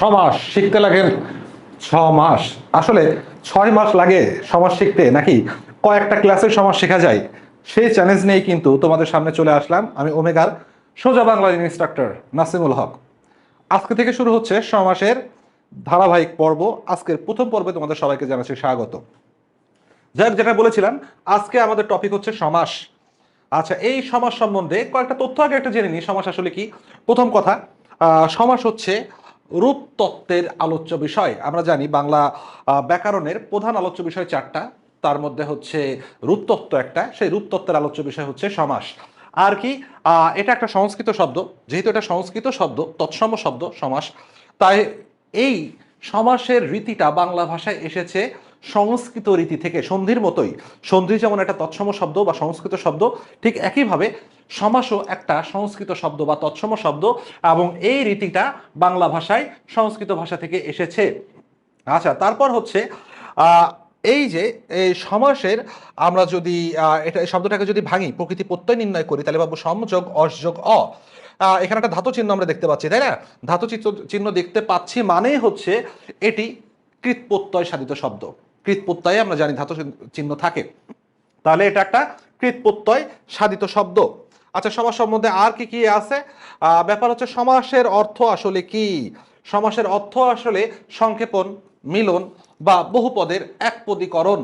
সমাস শিখতে লাগে ছ মাস। আসলে ছয় মাস লাগে সমাজ শিখতে, নাকি কয়েকটা ক্লাসে সমাজ শেখা যায়? সেই চ্যালেঞ্জ নিয়েই কিন্তু তোমাদের সামনে চলে আসলাম। আমি ওমেগার সোজা বাংলা ইনস্ট্রাক্টর নাসিমুল হক। আজকে থেকে শুরু হচ্ছে সমাসের ধারাবাহিক পর্ব। আজকের প্রথম পর্বে তোমাদের সবাইকে জানাচ্ছি স্বাগত। যাই যেটা বলেছিলাম, আজকে আমাদের টপিক হচ্ছে সমাস আচ্ছা এই সমাস সম্বন্ধে কয়েকটা তথ্য আগে একটা জেনে নিই। সমাস আসলে কি? প্রথম কথা সমাস হচ্ছে রূপতত্ত্বের আলোচ্য বিষয়। আমরা জানি বাংলা ব্যাকরণের প্রধান আলোচ্য বিষয় চারটা। তার মধ্যে হচ্ছে রূপতত্ত্ব একটা। সেই রূপতত্ত্বের আলোচ্য বিষয় হচ্ছে সমাস। আর কি এটা একটা সংস্কৃত শব্দ। যেহেতু এটা সংস্কৃত শব্দ, তৎসম শব্দ, সমাস, তাই এই সমাসের রীতিটা বাংলা ভাষায় এসেছে সংস্কৃত রীতি থেকে, সন্ধির মতোই। সন্ধি যেমন একটা তৎসম শব্দ বা সংস্কৃত শব্দ, ঠিক একইভাবে সমাসও একটা সংস্কৃত শব্দ বা তৎসম শব্দ এবং এই রীতিটা বাংলা ভাষায় সংস্কৃত ভাষা থেকে এসেছে। আচ্ছা তারপর হচ্ছে এই যে, এই সমাসের আমরা যদি এটা শব্দটাকে যদি ভাঙি, প্রকৃতি প্রত্যয় নির্ণয় করি, তাহলে পাবো সমযোগ অসযোগ অ। এখানে একটা ধাতু চিহ্ন আমরা দেখতে পাচ্ছি, তাই না? ধাতু চিহ্ন দেখতে পাচ্ছি মানে হচ্ছে এটি কৃত প্রত্যয় সাধিত শব্দ। কৃত প্রত্যয়ে আমরা জানি ধাতু চিহ্ন- থাকে। তাহলে এটা একটা কৃত প্রত্যয় সাধিত শব্দ। আচ্ছা সমাস সম্বন্ধে আর কি কি আছে? ব্যাপার হচ্ছে সমাসের অর্থ আসলে কি? সমাসের অর্থ আসলে সংক্ষেপণ, মিলন বা বহুপদের একপদীকরণ।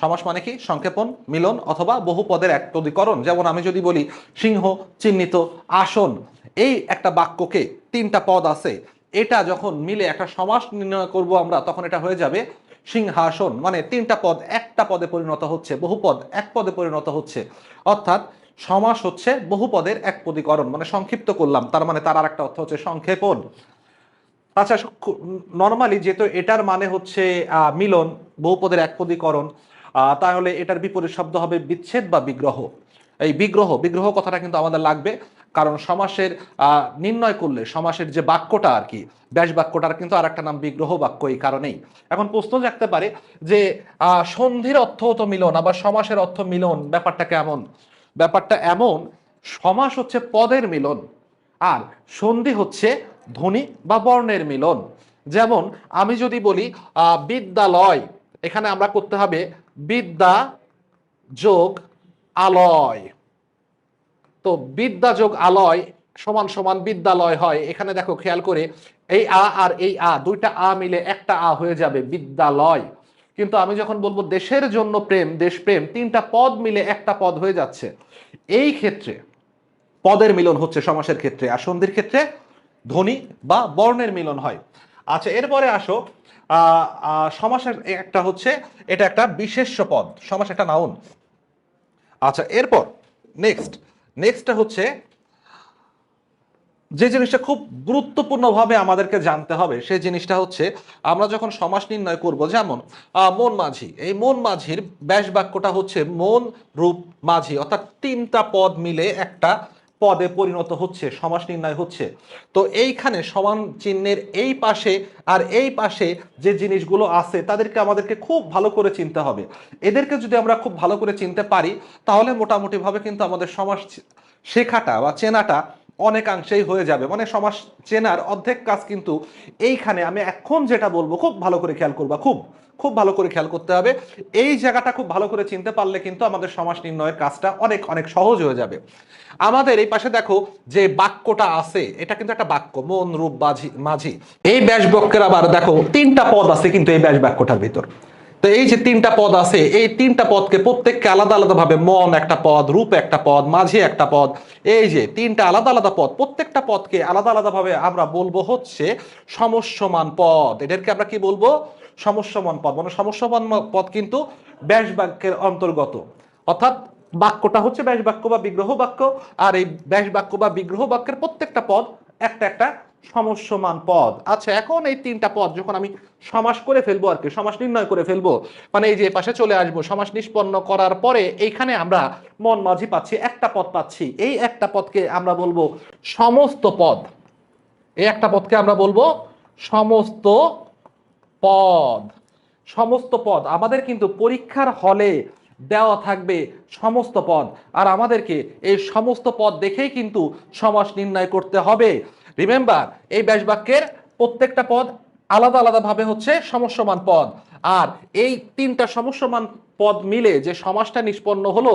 সমাস মানে কি? সংক্ষেপণ, মিলন অথবা বহুপদের একপদীকরণ। যেমন আমি যদি বলি, সিংহ, চিহ্নিত, আসন, এই একটা বাক্যকে তিনটা পদ আছে। এটা যখন মিলে একটা সমাস নির্ণয় করব আমরা, তখন এটা হয়ে যাবে সিংহাসন। মানে তিনটা পদ, একটা পদে পরিণত হচ্ছে, বহুপদ এক পদে পরিণত হচ্ছে। অর্থাৎ সমাস হচ্ছে বহুপদের এক পদীকরণ মানে সংক্ষিপ্ত করলাম, তার মানে তার আর একটা অর্থ হচ্ছে সংক্ষেপণ। আচ্ছা নর্মালি যেহেতু এটার মানে হচ্ছে মিলন, বহুপদের একপদীকরণ তাহলে এটার বিপরীত শব্দ হবে বিচ্ছেদ বা বিগ্রহ। এই বিগ্রহ বিগ্রহ কথাটা কিন্তু আমাদের লাগবে, কারণ সমাসের নির্ণয় করলে, সমাসের যে বাক্যটা আর কি, ব্যাস বাক্যটার কিন্তু আর একটা নাম বিগ্রহ বাক্য এই কারণেই। এখন প্রশ্ন জাগতে পারে যে সন্ধির অর্থ তো মিলন, আবার সমাসের অর্থ মিলন, ব্যাপারটা কেমন? ব্যাপারটা এমন, সমাস হচ্ছে পদের মিলন আর সন্ধি হচ্ছে ধ্বনি বা বর্ণের মিলন। যেমন আমি যদি বলি বিদ্যালয়, এখানে আমরা করতে হবে বিদ্যা যোগ আলয়। তো বিদ্যা যোগ আলয় সমান সমান বিদ্যালয় হয়। এখানে দেখো, খেয়াল করে, এই আ আর এই আ, দুইটা আ মিলে একটা আ হয়ে যাবে, বিদ্যালয়। কিন্তু আমি যখন বলব দেশের জন্য প্রেম, দেশপ্রেম, তিনটা পদ মিলে একটা পদ হয়ে যাচ্ছে। এই ক্ষেত্রে পদের মিলন হচ্ছে সমাসের ক্ষেত্রে, আর সন্ধির ক্ষেত্রে ধ্বনি বা বর্ণের মিলন হয়। আচ্ছা এরপরে আসো সমাসের একটা হচ্ছে, এটা একটা বিশেষ্য পদ, সমাস একটা নাউন আচ্ছা এরপর নেক্সট নেক্সটটা হচ্ছে যে জিনিসটা খুব গুরুত্বপূর্ণভাবে আমাদেরকে জানতে হবে, সেই জিনিসটা হচ্ছে আমরা যখন সমাস নির্ণয় করব, যেমন মন মাঝি, এই মন মাঝির ব্যাস বাক্যটা হচ্ছে মন, রূপ, মাঝি, অর্থাৎ তিনটা পদ মিলে একটা পদে পরিণত হচ্ছে, সমাস নির্ণয় হচ্ছে। তো এইখানে সমান চিহ্নের এই পাশে আর এই পাশে যে জিনিসগুলো আছে, তাদেরকে আমাদেরকে খুব ভালো করে চিনতে হবে। এদেরকে যদি আমরা খুব ভালো করে চিনতে পারি, তাহলে মোটামুটিভাবে কিন্তু আমাদের সমাস শেখাটা বা চেনাটা অনেকাংশেই হয়ে যাবে। মানে সমাজ চেনার অর্ধেক কাজ কিন্তু এইখানে। আমি এখন যেটা বলব, খুব ভালো করে খেয়াল করবা, খুব খুব ভালো করে খেয়াল করতে হবে। এই জায়গাটা খুব ভালো করে চিনতে পারলে কিন্তু আমাদের সমাজ নির্ণয়ের কাজটা অনেক অনেক সহজ হয়ে যাবে। আমাদের এই পাশে দেখো যে বাক্যটা আছে, এটা কিন্তু একটা বাক্য, মন, রূপ, বাঝি, মাঝি। এই ব্যাস বাক্যের আবার দেখো তিনটা পদ আছে কিন্তু এই ব্যাস বাক্যটার ভিতর। তো এই যে তিনটা পদ আছে, এই তিনটা পদকে প্রত্যেককে আলাদা আলাদা ভাবে মন একটা পদ, রূপ একটা পদ, মাঝে একটা পদ। এই যে তিনটা আলাদা আলাদা পদ, প্রত্যেকটা পদকে আলাদা আলাদা ভাবে আমরা বলব হচ্ছে সমস্যমান পদ। এদেরকে আমরা কি বলব? সমস্যমান পদ। মানে সমস্যমান পদ কিন্তু ব্যাস বাক্যের অন্তর্গত। অর্থাৎ বাক্যটা হচ্ছে ব্যাস বাক্য বা বিগ্রহ বাক্য, আর এই ব্যাস বাক্য বা বিগ্রহ বাক্যের প্রত্যেকটা পদ একটা একটা সমস্যমান পদ। আচ্ছা এখন এই তিনটা পদ যখন আমি সমাস করে ফেলব আর কি, সমাস নির্ণয় করে ফেলব মানে এই যে পাশে চলে আসব, সমাস নিষ্পন্ন করার পরে এইখানে আমরা মন মাঝি পাচ্ছি, একটা পদ পাচ্ছি। এই একটা পদকে আমরা বলব সমস্ত পদ। এই একটা পদকে আমরা বলব সমস্ত পদ। সমস্ত পদ, আমাদের কিন্তু পরীক্ষার হলে দেওয়া থাকবে সমস্ত পদ। আর আমাদেরকে এই সমস্ত পদ দেখেই কিন্তু সমাস নির্ণয় করতে হবে। রিমেম্বার এই ব্যাস বাক্যের প্রত্যেকটা পদ আলাদা আলাদা ভাবে হচ্ছে সমস্যমান পদ। আর এই তিনটা সমস্যমান পদ মিলে যে সমাসটা নিষ্পন্ন হলো,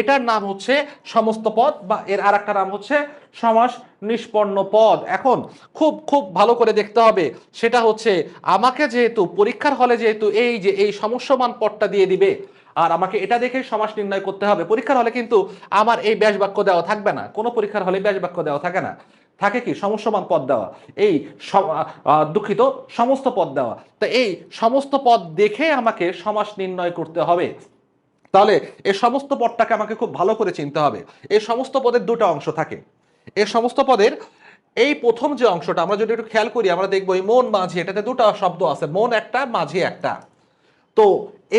এটার নাম হচ্ছে সমস্ত পদ বা এর আর একটা নাম হচ্ছে সমাস নিষ্পন্ন পদ। এখন খুব খুব ভালো করে দেখতে হবে, সেটা হচ্ছে আমাকে যেহেতু পরীক্ষার হলে যেহেতু এই যে এই সমস্যমান পদটা দিয়ে দিবে, আর আমাকে এটা দেখে সমাস নির্ণয় করতে হবে, পরীক্ষার হলে কিন্তু আমার এই ব্যাস বাক্য দেওয়া থাকবে না, কোনো পরীক্ষার হলে ব্যাস বাক্য দেওয়া থাকে না। থাকে কি? সমস্যমান পদ দেওয়া। এই দুঃখিত, সমস্ত পদ দেওয়া। তো এই সমস্ত পদ দেখে আমাকে সমাস নির্ণয় করতে হবে। তাহলে এই সমস্ত পদটাকে আমাকে খুব ভালো করে চিনতে হবে। এই সমস্ত পদের দুটো অংশ থাকে। এই সমস্ত পদের এই প্রথম যে অংশটা, আমরা যদি একটু খেয়াল করি, আমরা দেখব এই মন মাঝি, এটাতে দুটো শব্দ আছে, মন একটা, মাঝি একটা। তো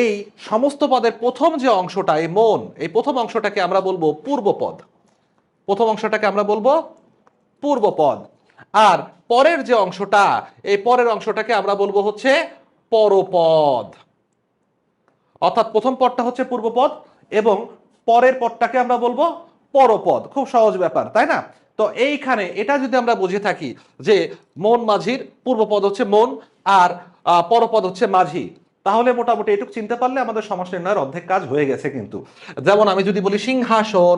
এই সমস্ত পদের প্রথম যে অংশটা, এই মন, এই প্রথম অংশটাকে আমরা বলব পূর্বপদ প্রথম অংশটাকে আমরা বলব পূর্বপদ। আর পরের যে অংশটা, এই পরের অংশটাকে আমরা বলব হচ্ছে পরপদ। অর্থাৎ প্রথম পদটা হচ্ছে পূর্বপদ এবং পরের পদটাকে আমরা বলব পরপদ। খুব সহজ ব্যাপার, তাই না? তো এইখানে এটা যদি আমরা বুঝে থাকি যে মন মাঝির, পূর্বপদ হচ্ছে মন আর পরপদ হচ্ছে মাঝি, তাহলে মোটামুটি এটুকু চিনতে পারলে আমাদের সমাজ নির্ণয়ের অর্ধেক কাজ হয়ে গেছে কিন্তু। যেমন আমি যদি বলি সিংহাসন,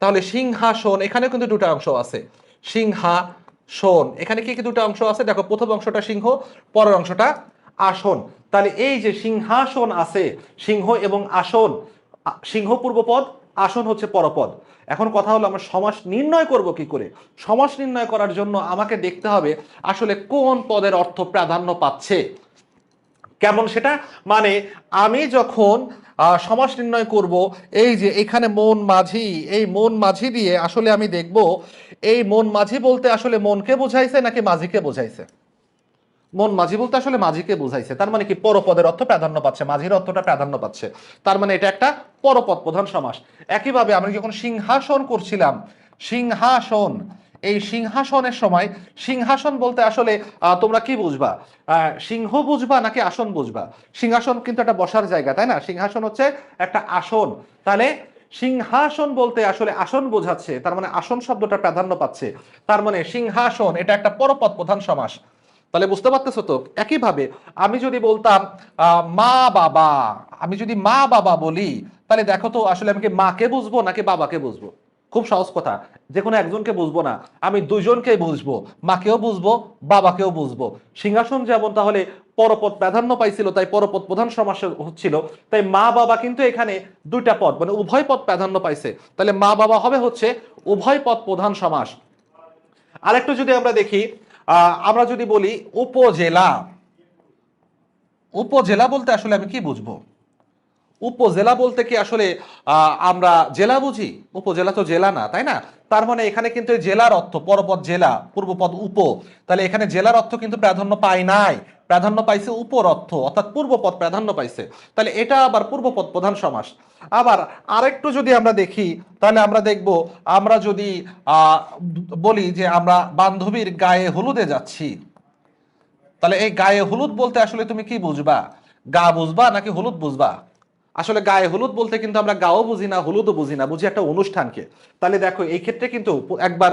তাহলে সিংহাসন এখানে কিন্তু দুটো অংশ আছে। সিংহাসন এখানে কি কি দুটো অংশ আছে? দেখো, প্রথম অংশটা সিংহ, পরের অংশটা আসন। তাহলে এই যে সিংহাসন আছে, সিংহ এবং আসন সিংহ পূর্বপদ আসন হচ্ছে পরপদ। এখন কথা হলো, আমরা সমাস নির্ণয় করব কি করে? সমাস নির্ণয় করার জন্য আমাকে দেখতে হবে আসলে কোন পদের অর্থ প্রাধান্য পাচ্ছে। কেমন সেটা? মানে আমি যখন সমাস নির্ণয় করব। এই যে এখানে মন মাঝি, এই মন মাঝি দিয়ে আসলে আমি দেখব, এই মন মাঝি বলতে আসলে মনকে বোঝাইছে নাকি মাঝিকে বোঝাইছে? মন মাঝি বলতে আসলে মাঝিকে বোঝাইছে। তার মানে কি পরপদের অর্থ প্রাধান্য পাচ্ছে, মাঝির অর্থটা প্রাধান্য পাচ্ছে। তার মানে এটা একটা পরপদ প্রধান সমাস। একইভাবে আমরা যখন সিংহাসন করছিলাম, সিংহাসন এই সিংহাসনের সময়, সিংহাসন বলতে আসলে তোমরা কি বুঝবা? সিংহ বুঝবা নাকি আসন বুঝবা? সিংহাসন কিন্তু একটা বসার জায়গা, তাই না? সিংহাসন হচ্ছে একটা আসন। তাহলে সিংহাসন বলতে আসলে আসন বোঝাচ্ছে, তার মানে আসন শব্দটা প্রাধান্য পাচ্ছে। তার মানে সিংহাসন, এটা একটা পরপদ প্রধান সমাস। তাহলে বুঝতে পারতেছো তো? একইভাবে আমি যদি বলতাম মা বাবা, আমি যদি মা বাবা বলি, তাহলে দেখো তো আসলে আমি কি মাকে বুঝব নাকি বাবাকে বুঝব? খুব সহজ কথা, যে কোনো একজনকে বুঝব না, আমি দুইজনকে বুঝব, মাকেও বুঝব, বাবাকেও বুঝব। সিংহাসন যেমন তাহলে পরপদ প্রাধান্য পাইছিল, তাই পরপদ প্রধান সমাস হচ্ছিল, তাই মা বাবা কিন্তু এখানে দুইটা পদ মানে উভয় পদ প্রাধান্য পাইছে। তাহলে মা বাবা হবে হচ্ছে উভয় পদ প্রধান সমাস। আরেকটু যদি আমরা দেখি আমরা যদি বলি উপজেলা। উপজেলা বলতে আসলে আমি কি বুঝব? উপজেলা বলতে কি আসলে আমরা জেলা বুঝি? উপজেলা তো জেলা না, তাই না? তার মানে এখানে কিন্তু জেলার অর্থ পরপদ জেলা, পূর্বপদ উপ। তাহলে এখানে জেলার অর্থ কিন্তু প্রাধান্য পায় নাই। প্রাধান্য পাইছে উপর অর্থ, অর্থাৎ পূর্বপদ প্রাধান্য পাইছে। তাহলে এটা আবার পূর্বপদ প্রধান সমাস। আবার আরেকটু যদি আমরা দেখি, তাহলে আমরা দেখব, আমরা যদি বলি যে আমরা বান্ধবীর গায়ে হলুদে যাচ্ছি। তাহলে এই গায়ে হলুদ বলতে আসলে তুমি কি বুঝবা? গা বুঝবা নাকি হলুদ বুঝবা? আসলে গায়ে হলুদ বলতে কিন্তু আমরা গাও বুঝি না, হলুদও বুঝি না, বুঝি একটা অনুষ্ঠানকে। তাহলে দেখো, এই ক্ষেত্রে কিন্তু একবার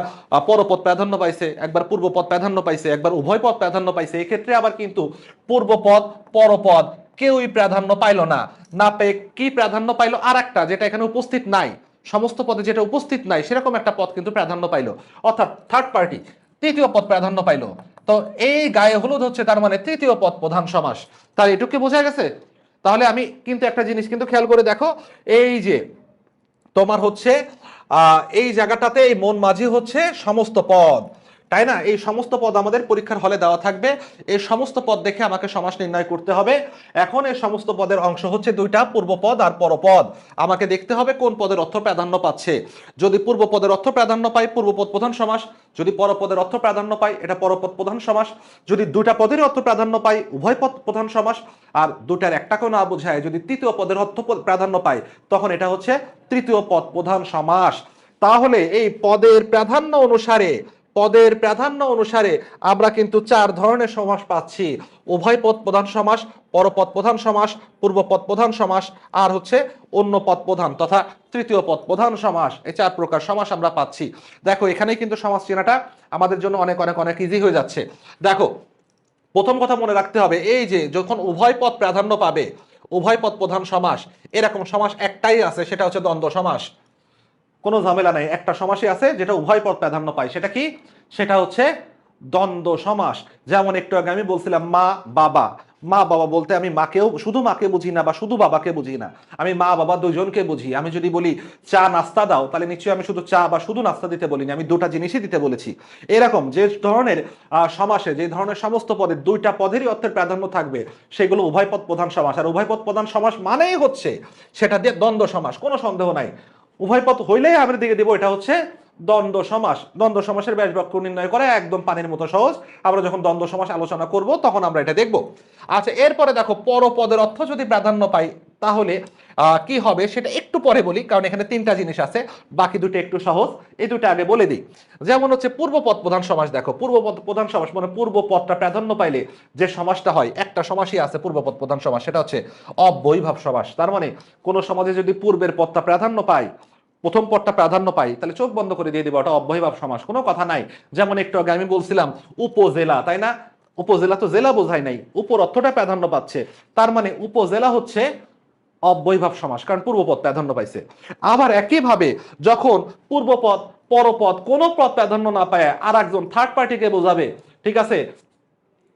পরপদ প্রাধান্য পাইছে, একবার পূর্বপদ প্রাধান্য পাইছে, একবার উভয় পদ প্রাধান্য পাইছে, এই ক্ষেত্রে আবার কিন্তু পূর্বপদ, পরপদ কেউই প্রাধান্য পাইলো না। না পেয়ে কি প্রাধান্য পাইলো? আর একটা যেটা এখানে উপস্থিত নাই, সমস্ত পদে যেটা উপস্থিত নাই, সেরকম একটা পদ কিন্তু প্রাধান্য পাইলো। অর্থাৎ থার্ড পার্টি তৃতীয় পদ প্রাধান্য পাইলো। তো এই গায়ে হলুদ হচ্ছে তার মানে তৃতীয় পদ প্রধান সমাস। তার এটুকু বোঝা গেছে? তাহলে আমি কিন্তু একটা জিনিস কিন্তু খেয়াল করে দেখো, এই যে তোমার হচ্ছে এই জায়গাটাতে এই মন মাঝি হচ্ছে সমস্ত পদ। তাই না? এই সমস্ত পদ আমাদের পরীক্ষার হলে দেওয়া থাকবে। এই সমস্ত পদ দেখে আমাকে সমাস নির্ণয় করতে হবে। এখন এই সমস্ত পদের অংশ হচ্ছে দুইটা পূর্বপদ আর পরপদ আমাকে দেখতে হবে কোন পদের অর্থ প্রাধান্য পাচ্ছে। যদি পূর্বপদের অর্থ প্রাধান্য পাই পূর্বপদ প্রধান সমাস। যদি পরপদের অর্থ প্রাধান্য পাই, এটা পরপদ প্রধান সমাস। যদি দুটা পদের অর্থ প্রাধান্য পাই, উভয় পদ প্রধান সমাস। আর দুটার একটাকেও না বোঝায়, যদি তৃতীয় পদের অর্থ প্রাধান্য পাই, তখন এটা হচ্ছে তৃতীয় পদ প্রধান সমাস। তাহলে এই পদের প্রাধান্য অনুসারে পদের প্রাধান্য অনুসারে আমরা কিন্তু চার ধরনের সমাস পাচ্ছি। উভয় পদ প্রধান সমাস পরপদ প্রধান সমাস পূর্বপদ প্রধান সমাস, আর হচ্ছে অন্য পদ প্রধান তথা তৃতীয় পদ প্রধান সমাস। এই চার প্রকার সমাস আমরা পাচ্ছি। দেখো, এখানেই কিন্তু সমাস চেনাটা আমাদের জন্য অনেক অনেক অনেক ইজি হয়ে যাচ্ছে। দেখো, প্রথম কথা মনে রাখতে হবে, এই যে যখন উভয় পদ প্রাধান্য পাবে, উভয় পদ প্রধান সমাস, এরকম সমাস একটাই আছে, সেটা হচ্ছে দ্বন্দ্ব সমাস। কোনো ঝামেলা নাই। একটা সমাসই আছে যেটা উভয় পদ প্রাধান্য পায়। সেটা কি? সেটা হচ্ছে দ্বন্দ্ব সমাস। যেমন একটু আগে আমি বলছিলাম মা, বাবা। মা, বাবা বলতে আমি মাকেও, শুধু মাকে বুঝি না বা শুধু বাবাকে বুঝি না। আমি মা, বাবা দুজনকে বুঝি। আমি যদি বলি, চা, নাস্তা দাও, তাহলে নিশ্চয়ই আমি শুধু চা বা শুধু নাস্তা দিতে বলিনি। আমি দুটা জিনিসই দিতে বলেছি। এরকম যে ধরনের সমাসে, যে ধরনের সমস্ত পদে দুইটা পদেরই অর্থের প্রাধান্য থাকবে, সেগুলো উভয় পদ প্রধান সমাস। আর উভয় পদ প্রধান সমাস মানেই হচ্ছে সেটা দিয়ে দ্বন্দ্ব সমাস। কোনো সন্দেহ নাই। উভয় পথ হইলেই আমরা দিকে দেবো, এটা হচ্ছে দ্বন্দ্ব সমাস। দ্বন্দ্ব সমাসের ব্যাস বাক্য নির্ণয় করা একদম পানির মতো সহজ। আমরা যখন দ্বন্দ্ব সমাস আলোচনা করব, তখন আমরা এটা দেখব। আচ্ছা এরপরে দেখো, পরপদের অর্থ যদি প্রাধান্য পাই, তাহলে কি হবে সেটা একটু পরে বলি, কারণ এখানে তিনটা জিনিস আছে, বাকি দুটো একটু সহজ। এই দুটো আগে বলে দিই। যেমন হচ্ছে পূর্বপদ প্রধান সমাস দেখো পূর্বপদ প্রধান সমাস মানে পূর্ব পদটা প্রাধান্য পাইলে যে সমাসটা হয়, একটা সমাসই আছে পূর্বপদ প্রধান সমাস সেটা হচ্ছে অবৈভাব সমাস তার মানে কোনো সমাজে যদি পূর্বের পদটা প্রাধান্য পায় প্রথম পদটা প্রাধান্য পাই, তাহলে চোখ বন্ধ করে দিয়ে দিব, ওটা অব্যয়ভাব সমাস কোনো কথা নাই। যেমন একটু আগে আমি বলছিলাম, উপজেলা, তাই না? উপজেলা তো জেলা বোঝায় নাই, উপর অর্থটা প্রাধান্য পাচ্ছে। তার মানে উপজেলা হচ্ছে অব্যয়ভাব সমাস, কারণ পূর্বপদ প্রাধান্য পাইছে। আবার একইভাবে যখন পূর্বপদ, পরপদ কোন পদ প্রাধান্য না পায় আর একজন থার্ড পার্টিকে বোঝাবে, ঠিক আছে?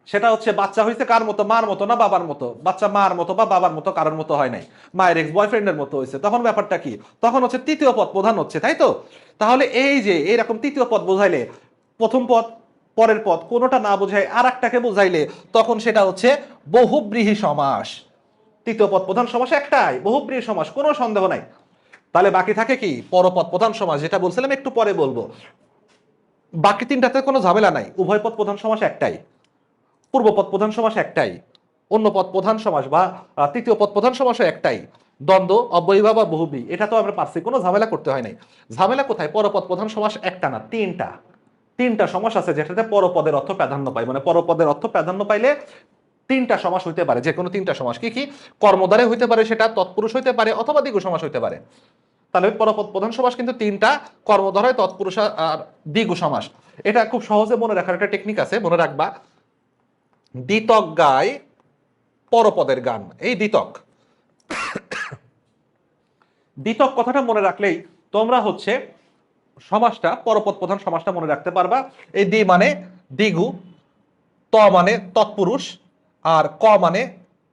সেটা হচ্ছে বাচ্চা হয়েছে কার মতো, মার মতো না বাবার মতো? বাচ্চা মার মতো বা বাবার মতো কারোর মতো হয় নাই। মায়ের এক্স বয়ফ্রেন্ডের মতো হয়েছে তখন ব্যাপারটা কি? তখন হচ্ছে তৃতীয় পদ প্রধান হচ্ছে, তাই তো? তাহলে এই যে এইরকম তৃতীয় পদ বোঝাইলে, প্রথম পদ, পরের পদ কোনোটা না বোঝায় আর একটাকে বোঝাইলে, তখন সেটা হচ্ছে বহুব্রীহি সমাস। তৃতীয় পদ প্রধান সমাস একটাই বহুব্রীহি সমাস, কোনো সন্দেহ নাই। তাহলে বাকি থাকে কি? পরপদ প্রধান সমাস, যেটা বলছিলাম একটু পরে বলব। বাকি তিনটাতে কোনো ঝামেলা নাই, উভয় পদ প্রধান সমাস একটাই। পূর্বপদ প্রধান সমাস একটাই, অন্য পদ প্রধান সমাস বা তৃতীয় পদ প্রধান সমাসও একটাই। দ্বন্দ্ব, অব্যয়ীভাব বা বহুবি এটা তো আমরা পারছি, কোনো ঝামেলা করতে হয় নাই। ঝামেলা কোথায়? পরপদ প্রধান সমাস একটা না, তিনটা। তিনটা সমাস আছে যেটাতে পরপদের অর্থ প্রাধান্য পায়। মানে পরপদের অর্থ প্রাধান্য পাইলে তিনটা সমাস হইতে পারে যে কোনো তিনটা সমাস। কি কি? কর্মদ্বারে হইতে পারে সেটা, তৎপুরুষ হইতে পারে অথবা দ্বিগু সমাস হইতে পারে। তাহলে পরপদ প্রধান সমাস কিন্তু তিনটা কর্মধারয় তৎপুরুষ আর দ্বিগু সমাস। এটা খুব সহজে মনে রাখার একটা টেকনিক আছে, মনে রাখবা। দ্বিতক গায় পরপদের গান, এই দ্বিতক। দ্বিতক কথাটা মনে রাখলেই তোমরা হচ্ছে সমাসটা পরপদ প্রধান সমাসটা মনে রাখতে পারবা। এই দ্বি মানে দ্বিগু, ত মানে তৎপুরুষ আর ক মানে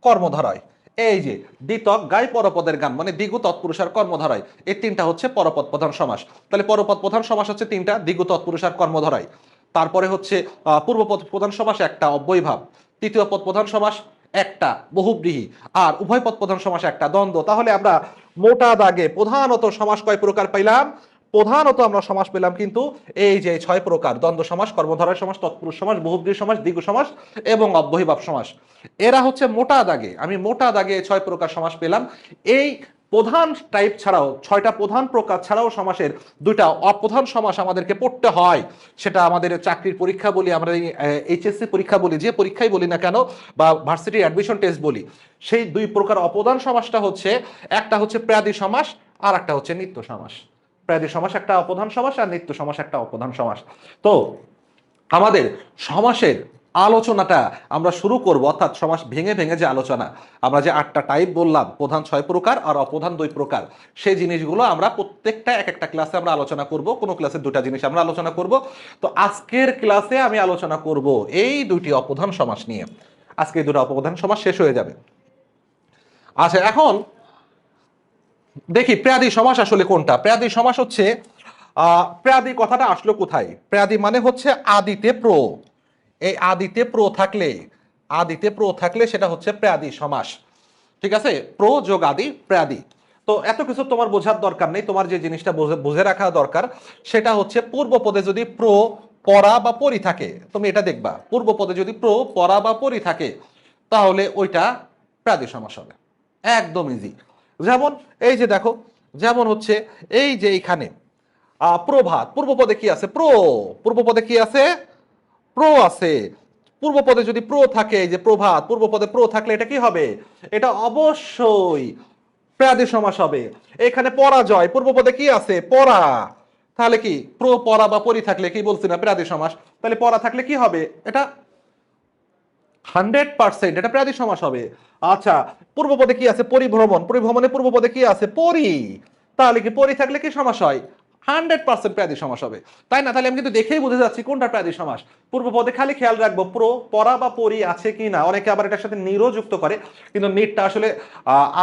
কর্মধারয়। এই যে, দ্বিতক গায় পরপদের গান মানে দ্বিগু তৎপুরুষ আর কর্মধারয়। এই তিনটা হচ্ছে পরপদ প্রধান সমাস। তাহলে পরপদ প্রধান সমাস হচ্ছে তিনটা, দ্বিগু তৎপুরুষ আর কর্মধারয়। তারপরে হচ্ছে পূর্বপদ প্রধান সমাস একটা অব্যয়ভাব। তৃতীয় পদ প্রধান সমাস একটা, বহুব্রীহি। আর উভয় পদ প্রধান সমাস একটা, দ্বন্দ্ব। তাহলে আমরা মোটা দাগে প্রধানত সমাস কয় প্রকার পাইলাম? প্রধানত আমরা সমাস পেলাম কিন্তু এই যে ছয় প্রকার, দ্বন্দ্ব সমাস কর্মধারয় সমাস তৎপুরুষ সমাস বহুব্রীহি সমাস দ্বিগু সমাস এবং অব্যয়ীভাব সমাস এরা হচ্ছে মোটা দাগে, আমি মোটা দাগে ছয় প্রকার সমাস পেলাম। এই প্রধান টাইপ ছাড়াও, ছয়টা প্রধান প্রকার ছাড়াও সমাসের দুইটা অপ্রধান সমাস আমাদেরকে পড়তে হয়। সেটা আমাদের চাকরির পরীক্ষা বলি, আমরা এইচএসসি পরীক্ষা বলি, যে পরীক্ষাই বলি না কেন, বা ভার্সিটি অ্যাডমিশন টেস্ট বলি। সেই দুই প্রকার অপ্রধান সমাসটা হচ্ছে, একটা হচ্ছে প্রাদি সমাস আর একটা হচ্ছে নিত্য সমাস প্রাদি সমাস একটা অপ্রধান সমাস আর নিত্য সমাস একটা অপ্রধান সমাস। তো আমাদের সমাসের আলোচনাটা আমরা শুরু করব, অর্থাৎ সমাস ভেঙে ভেঙে যে আলোচনা, আমরা যে আটটা টাইপ বললাম, প্রধান ছয় প্রকার আর অপ্রধান দুই প্রকার, সেই জিনিসগুলো আমরা প্রত্যেকটা এক একটা ক্লাসে আমরা আলোচনা করব, কোনো ক্লাসে দুটা জিনিস আমরা আলোচনা করব। তো আজকের ক্লাসে আমি আলোচনা করব এই দুটি অপ্রধান সমাস নিয়ে। আজকে দুটো অপ্রধান সমাস শেষ হয়ে যাবে। আচ্ছা এখন দেখি, প্রাদি সমাস আসলে কোনটা? প্রাদি সমাস হচ্ছে প্রাদি কথাটা আসলো কোথায়? প্রাদি মানে হচ্ছে আদিতে প্র। এই আদিতে প্র থাকলে, আদিতে প্র থাকলে সেটা হচ্ছে প্রাদি সমাস। ঠিক আছে? প্র যোগ আদি, প্রাদি। তো এত কিছু তোমার বোঝার দরকার নেই, তোমার যে জিনিসটা বুঝে- বুঝে রাখা দরকার, সেটা হচ্ছে পূর্ব পদে যদি প্র পরা বা পরি থাকে, তুমি এটা দেখবা, পূর্ব পদে যদি প্র পরা বা পরি থাকে, তাহলে ওইটা প্রাদি সমাস হবে। একদম ইজি যেমন, এই যে দেখো, যেমন হচ্ছে, এই যে এইখানে প্রভাত, পূর্ব পদে কি আছে? প্রো, পূর্ব পদে কি আছে? প্রো আছে। পূর্ব পদে যদি প্রো থাকে যে প্রভাত, পূর্ব পদে প্রো থাকলে এটা কি হবে? এটা অবশ্যই প্রাদি সমাস হবে। এখানে পরাজয়, পূর্ব পদে কি আছে? পরা। তাহলে কি? প্রো, পরা বা পরি থাকলে কি বলছি না? প্রাদি সমাস। তাহলে পরা থাকলে কি হবে? এটা হান্ড্রেড পার্সেন্ট, এটা প্রাদি সমাস হবে। আচ্ছা পূর্ব পদে কি আছে? পরিভ্রমণ। পরিভ্রমণে পূর্ব পদে কি আছে? পরি। তাহলে কি পরি থাকলে কি সমাস হয়? হান্ড্রেড পার্সেন্ট প্রাদি সমাস হবে। তাই না? তাহলে আমি কিন্তু দেখেই বুঝে যাচ্ছি কোনটা প্রাদি সমাস পূর্ব পদে খালি খেয়াল রাখব, প্রো পরা বা পরি আছে কি না? অনেকে আবার এটার সাথে নিরও যুক্ত করে, কিন্তু নিরটা আসলে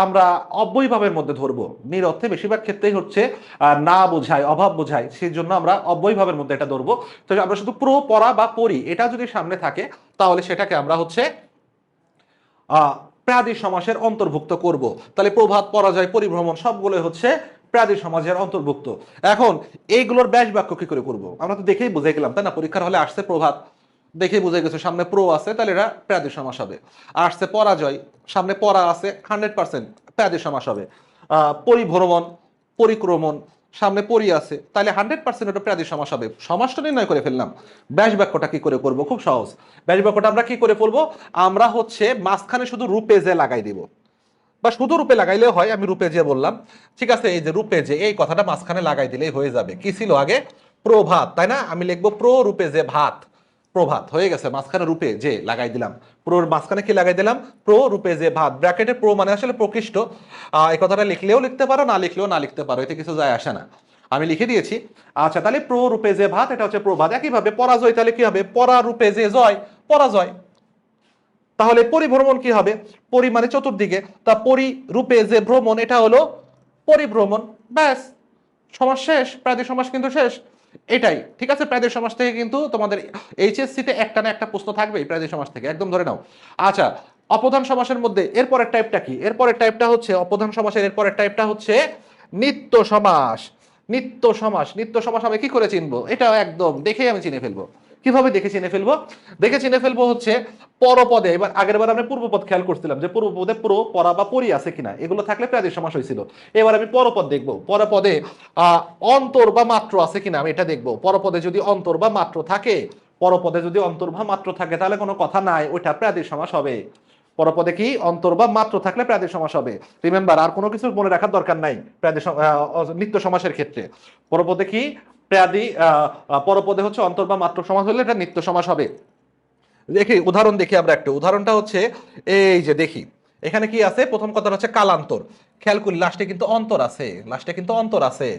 আমরা অব্যয় ভাবের মধ্যে ধরবো। নির অর্থে বেশিরভাগ ক্ষেত্রেই হচ্ছে না বোঝায় অভাব বোঝায় সেই জন্য আমরা অব্যয় ভাবের মধ্যে এটা ধরবো। তো আমরা শুধু প্রো পরা বা পরি এটা যদি সামনে থাকে, তাহলে সেটাকে আমরা হচ্ছে প্রাদি সমাসের অন্তর্ভুক্ত করব। তাহলে প্রভাত, পরাজয়, পরিভ্রমণ সবগুলো হচ্ছে প্রাদি সমাজের অন্তর্ভুক্ত। এখন এইগুলোর ব্যাস বাক্য কি করে করব? আমরা তো দেখেই বুঝে গেলাম, তাই না? পরীক্ষার হলে আসছে প্রভাত। দেখেই বুঝে গেছে, সামনে প্রো আছে, তাহলে এটা প্রাদি সমাস হবে। আসছে পরাজয়, সামনে পরা আছে হান্ড্রেড পার্সেন্ট প্রাদি সমাস হবে। পরিভ্রমণ, পরিক্রমণ, সামনে পরি আছে, তাহলে হান্ড্রেড পার্সেন্ট ওটা প্রাদী সমাস হবে। সমাসটা নির্ণয় করে ফেললাম। ব্যাস বাক্যটা কি করে করব? খুব সহজ। ব্যাস বাক্যটা আমরা কি করে বলব আমরা হচ্ছে মাঝখানে শুধু রূপে যে লাগাই দিব। বা শুধু রূপে লাগাইলেও হয়, আমি রূপে যে বললাম। ঠিক আছে, এই যে রূপে যে, এই কথাটা মাঝখানে লাগাই দিলেই হয়ে যাবে। কি ছিল আগে? প্রভাত, তাই না? আমি লিখব প্র রূপে যে ভাত, প্রভাত, হয়ে গেছে। মাঝখানে রূপে যে লাগাই দিলাম। প্রোর মাঝখানে কি লাগাই দিলাম? প্রো রূপে যে ভাত। ব্র্যাকেটে প্রো মানে আসলে প্রকৃষ্ট। এই কথাটা লিখলেও লিখতে পারো, না লিখলেও না লিখতে পারো, এতে কিছু যায় আসে না। আমি লিখে দিয়েছি। আচ্ছা তাহলে প্রো রূপে যে ভাত, এটা হচ্ছে প্রভাত। একইভাবে পরাজয়, তাহলে কি হবে? পরা রূপে যে জয়, পরাজয়। তাহলে পরিভ্রমণ কি হবে? পরি মানে চতুর্দিকে। তা পরি রূপে যে ভ্রমণ, এটা হলো পরিভ্রমণ। ব্যাস, সমাজ শেষ প্রাদি সমাজ কিন্তু শেষ। এটাই, ঠিক আছে? প্রাদি সমাজ থেকে কিন্তু তোমাদের এইচএসসি তে একটা না একটা প্রশ্ন থাকবে প্রাদি সমাজ থেকে। একদম ধরে নাও। আচ্ছা অপধান সমাসের মধ্যে এরপরের টাইপটা কি? এরপরের টাইপটা হচ্ছে অপধান সমাসের এরপরের টাইপটা হচ্ছে নিত্য সমাস। নিত্য সমাস। নিত্য সমাস আমি কি করে চিনবো? এটা একদম দেখেই আমি চিনে ফেলব। কীভাবে দেখে চিনে ফেলব? দেখে চিনে ফেলব হচ্ছে পরপদে। এবার আগের বার আমরা পূর্বপদ খেয়াল করছিলাম যে পূর্বপদে পুরো পরা বা পরি আছে কিনা। এগুলো থাকলে প্রাদেশ সমাস হয়েছিল। এবার আমি পরপদ দেখব। পরপদে অন্তর বা মাত্র আছে কিনা আমি এটা দেখব। পরপদে যদি অন্তর বা মাত্র থাকে পরপদে যদি অন্তর বা মাত্র থাকে তাহলে কোনো কথা নাই। ওইটা প্রাদেশ সমাস হবে। পরপদে কি? অন্তর বা মাত্র থাকলে প্রাদেশ সমাস হবে। রিমেম্বার আর কোনো কিছু মনে রাখার দরকার নাই। আহ, নিত্য সমাসের ক্ষেত্রে। পরপদে কি? প্রাদি পরপদে হচ্ছে অন্তর বা মাত্র সমাস হলে এটা নিত্য সমাস হবে। দেখি, উদাহরণ দেখি আমরা একটা। উদাহরণটা হচ্ছে, এই যে দেখি, এখানে কি আছে? প্রথম কথা হচ্ছে কালান্তর। খেয়াল করি, লাস্টে কিন্তু অন্তর আছে, লাস্টে কিন্তু অন্তর আছে।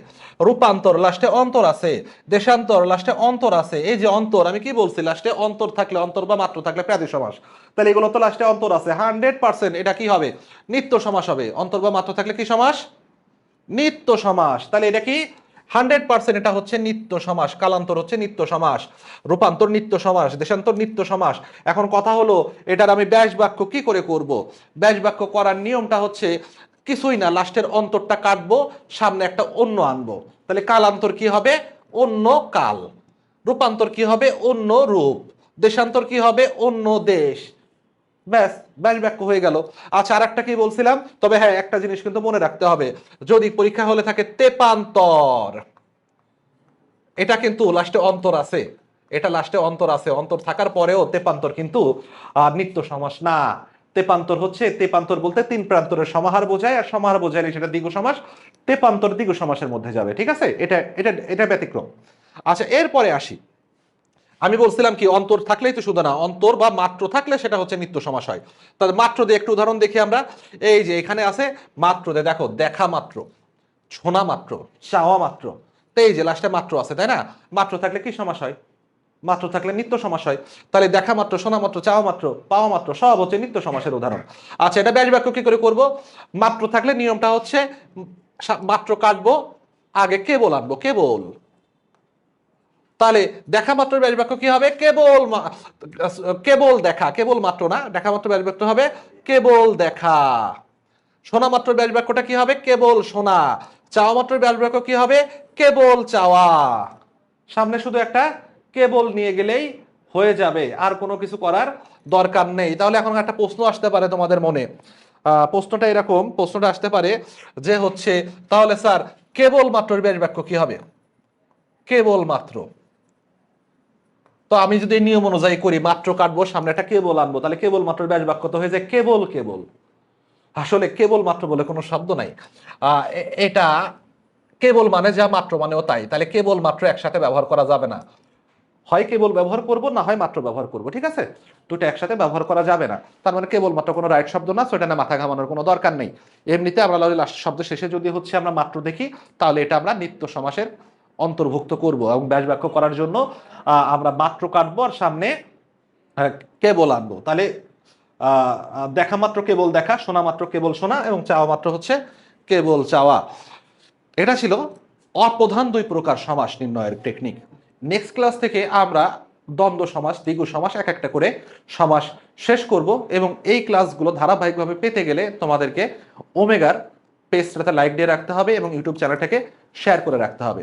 রূপান্তর, লাস্টে অন্তর আছে। দেশান্তর, লাস্টে অন্তর আছে। এই যে অন্তর, আমি কি বলছি? লাস্টে অন্তর থাকলে অন্তর বা মাত্র থাকলে প্রাদি সমাস। তাহলে এগুলো তো লাস্টে অন্তর আছে। হান্ড্রেড পার্সেন্ট এটা কি হবে? নিত্য সমাস হবে। অন্তর বা মাত্র থাকলে কি সমাস? নিত্য সমাস। তাহলে এটা কি? হান্ড্রেড পার্সেন্ট এটা হচ্ছে নিত্য সমাস, কালান্তর হচ্ছে নিত্য সমাস, রূপান্তর নিত্য সমাস, দেশান্তর নিত্য সমাস। এখন কথা হলো, এটার আমি ব্যাস বাক্য কি করে করব? ব্যাস বাক্য করার নিয়মটা হচ্ছে, কিছুই না, লাস্টের অন্তরটা কাটবো, সামনে একটা অন্য আনব। তাহলে কালান্তর কি হবে? অন্য কাল। রূপান্তর কি হবে? অন্য রূপ। দেশান্তর কি হবে? অন্য দেশ। ব্যাস ব্যাস বাক্য হয়ে গেল। আচ্ছা আর একটা কি বলছিলাম? তবে হ্যাঁ একটা জিনিস কিন্তু মনে রাখতে হবে। যদি পরীক্ষা হলে থাকে তেপান্তর। এটা কিন্তু লাস্টে অন্তর আছে। এটা লাস্টে অন্তর আছে। অন্তর থাকার পরেও তেপান্তর কিন্তু নিত্য সমাস না। তেপান্তর হচ্ছে, তেপান্তর বলতে তিন প্রান্তরের সমাহার বোঝায়, আর সমাহার বোঝাইলে সেটা দ্বিগু সমাস। তেপান্তর দ্বিগু সমাসের মধ্যে যাবে, ঠিক আছে? এটা এটা এটা ব্যতিক্রম। আচ্ছা এরপরে আসি। আমি বলছিলাম কি, অন্তর থাকলেই তো শুধু না, অন্তর বা মাত্র থাকলে সেটা হচ্ছে নিত্য সমাস হয় তাহলে মাত্র দিয়ে একটু উদাহরণ দেখি আমরা। এই যে এখানে আছে মাত্র দিয়ে, দেখো, দেখা মাত্র, শোনা মাত্র, চাওয়া মাত্র। তো এই যে লাস্টে মাত্র আছে, তাই না? মাত্র থাকলে কি হয় মাত্র থাকলে নিত্য সমাস হয় তাহলে দেখা মাত্র, শোনা মাত্র, চাওয়া মাত্র, পাওয়া মাত্র, সব হচ্ছে নিত্য সমাসের উদাহরণ। আচ্ছা এটা ব্যাস বাক্য কি করে করব? মাত্র থাকলে নিয়মটা হচ্ছে মাত্র কাটবো, আগে কেবল আনব, কেবল। তাহলে দেখা মাত্র ব্যাস বাক্য কি হবে? কেবল কেবল দেখা। কেবল মাত্র না দেখা মাত্র ব্যাস বাক্য হবে কেবল দেখা। শোনা মাত্র ব্যাস বাক্যটা কি হবে? কেবল শোনা। চাওয়া মাত্র ব্যাস বাক্য কি হবে? কেবল চাওয়া। সামনে শুধু একটা কেবল নিয়ে গেলেই হয়ে যাবে, আর কোনো কিছু করার দরকার নেই। তাহলে এখন একটা প্রশ্ন আসতে পারে তোমাদের মনে। প্রশ্নটা এরকম, প্রশ্নটা আসতে পারে যে হচ্ছে, তাহলে স্যার, কেবল মাত্র ব্যাস বাক্য কি হবে? কেবলমাত্র তো আমি যদি নিয়ম অনুযায়ী করি, মাত্র কাটবো, সামনে একটা কেবল আনব, তাহলে কেবল মাত্র ব্যাস বাক্য তো হয়ে যায় কেবল কেবল। আসলে কেবল মাত্র বলে কোনো শব্দ নাই। এটা কেবল মানে যা মাত্র মানেও তাই, তাহলে কেবল মাত্র একসাথে ব্যবহার করা যাবে না। হয় কেবল ব্যবহার করব, না হয় মাত্র ব্যবহার করব, ঠিক আছে? দুটো একসাথে ব্যবহার করা যাবে না। তার মানে কেবল মাত্র কোনো রাইট শব্দ না, সেটা না মাথা ঘামানোর কোনো দরকার নেই। এমনিতে আমরা লাস্ট শব্দ শেষে যদি হচ্ছে আমরা মাত্র দেখি, তাহলে এটা আমরা নিত্য সমাসের অন্তর্ভুক্ত করব এবং ব্যাস বাক্য করার জন্য আমরা মাত্র কাটবো আর সামনে কেবল আনব। তাহলে দেখা মাত্র কেবল দেখা, শোনা মাত্র কেবল শোনা এবং চাওয়া মাত্র হচ্ছে কেবল চাওয়া। এটা ছিল অপ্রধান দুই প্রকার সমাস নির্ণয়ের টেকনিক নেক্সট ক্লাস থেকে আমরা দ্বন্দ্ব সমাস, দ্বিগু সমাস, এক একটা করে সমাস শেষ করব এবং এই ক্লাসগুলো ধারাবাহিকভাবে পেতে গেলে তোমাদেরকে ওমেগার পেজটাতে লাইক দিয়ে রাখতে হবে এবং ইউটিউব চ্যানেলটাকে শেয়ার করে রাখতে হবে।